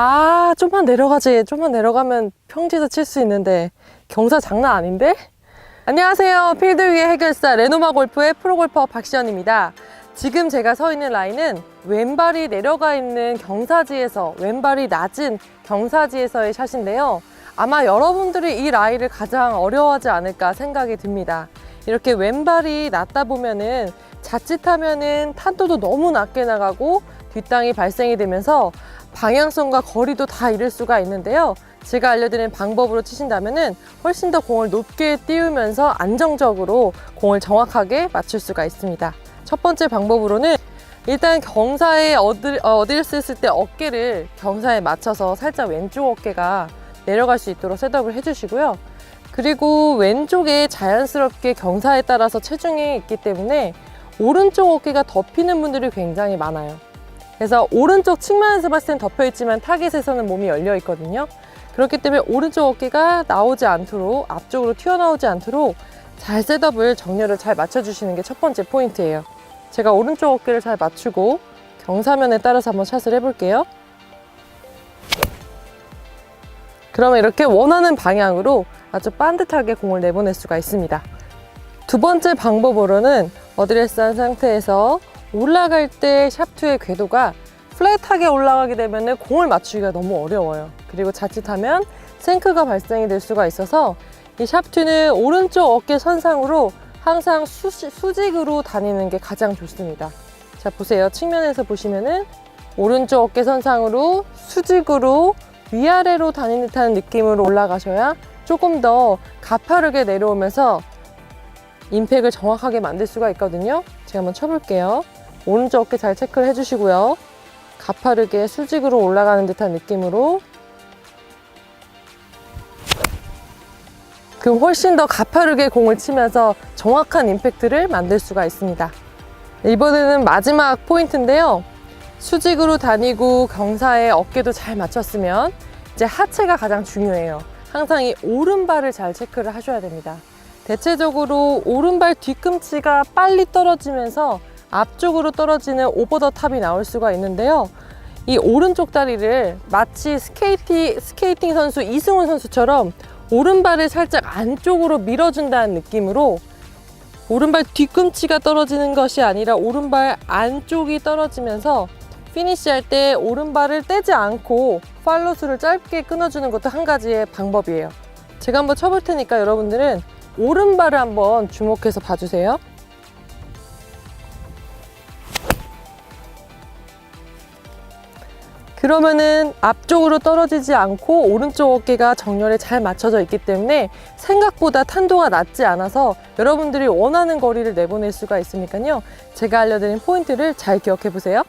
아, 좀만 내려가지. 좀만 내려가면 평지에서 칠 수 있는데 경사 장난 아닌데? 안녕하세요. 필드 위의 해결사 레노마 골프의 프로골퍼 박시연입니다. 지금 제가 서 있는 라인은 왼발이 내려가 있는 경사지에서 왼발이 낮은 경사지에서의 샷인데요. 아마 여러분들이 이 라인을 가장 어려워하지 않을까 생각이 듭니다. 이렇게 왼발이 낮다 보면은 자칫하면은 탄도도 너무 낮게 나가고 뒷땅이 발생이 되면서 방향성과 거리도 다 잃을 수가 있는데요. 제가 알려드린 방법으로 치신다면은 훨씬 더 공을 높게 띄우면서 안정적으로 공을 정확하게 맞출 수가 있습니다. 첫 번째 방법으로는 일단 경사에 어드, 어, 어드레스 했을 때 어깨를 경사에 맞춰서 살짝 왼쪽 어깨가 내려갈 수 있도록 셋업을 해주시고요. 그리고 왼쪽에 자연스럽게 경사에 따라서 체중이 있기 때문에 오른쪽 어깨가 덮이는 분들이 굉장히 많아요. 그래서 오른쪽 측면에서 봤을 땐 덮여 있지만 타겟에서는 몸이 열려 있거든요. 그렇기 때문에 오른쪽 어깨가 나오지 않도록 앞쪽으로 튀어나오지 않도록 잘 셋업을 정렬을 잘 맞춰주시는 게 첫 번째 포인트예요. 제가 오른쪽 어깨를 잘 맞추고 경사면에 따라서 한번 샷을 해볼게요. 그러면 이렇게 원하는 방향으로 아주 반듯하게 공을 내보낼 수가 있습니다. 두 번째 방법으로는 어드레스한 상태에서 올라갈 때 샤프트의 궤도가 플랫하게 올라가게 되면 공을 맞추기가 너무 어려워요. 그리고 자칫하면 생크가 발생이 될 수가 있어서 이 샤프트는 오른쪽 어깨 선상으로 항상 수, 수직으로 다니는 게 가장 좋습니다. 자, 보세요. 측면에서 보시면은 오른쪽 어깨 선상으로 수직으로 위아래로 다니는 듯한 느낌으로 올라가셔야 조금 더 가파르게 내려오면서 임팩을 정확하게 만들 수가 있거든요. 제가 한번 쳐볼게요. 오른쪽 어깨 잘 체크를 해주시고요. 가파르게 수직으로 올라가는 듯한 느낌으로 그럼 훨씬 더 가파르게 공을 치면서 정확한 임팩트를 만들 수가 있습니다. 이번에는 마지막 포인트인데요. 수직으로 다니고 경사에 어깨도 잘 맞췄으면 이제 하체가 가장 중요해요. 항상 이 오른발을 잘 체크를 하셔야 됩니다. 대체적으로 오른발 뒤꿈치가 빨리 떨어지면서 앞쪽으로 떨어지는 오버 더 탑이 나올 수가 있는데요. 이 오른쪽 다리를 마치 스케이티, 스케이팅 선수 이승훈 선수처럼 오른발을 살짝 안쪽으로 밀어준다는 느낌으로 오른발 뒤꿈치가 떨어지는 것이 아니라 오른발 안쪽이 떨어지면서 피니시 할 때 오른발을 떼지 않고 팔로스를 짧게 끊어주는 것도 한 가지의 방법이에요. 제가 한번 쳐볼 테니까 여러분들은 오른발을 한번 주목해서 봐주세요. 그러면은 앞쪽으로 떨어지지 않고 오른쪽 어깨가 정렬에 잘 맞춰져 있기 때문에 생각보다 탄도가 낮지 않아서 여러분들이 원하는 거리를 내보낼 수가 있으니까요. 제가 알려드린 포인트를 잘 기억해 보세요.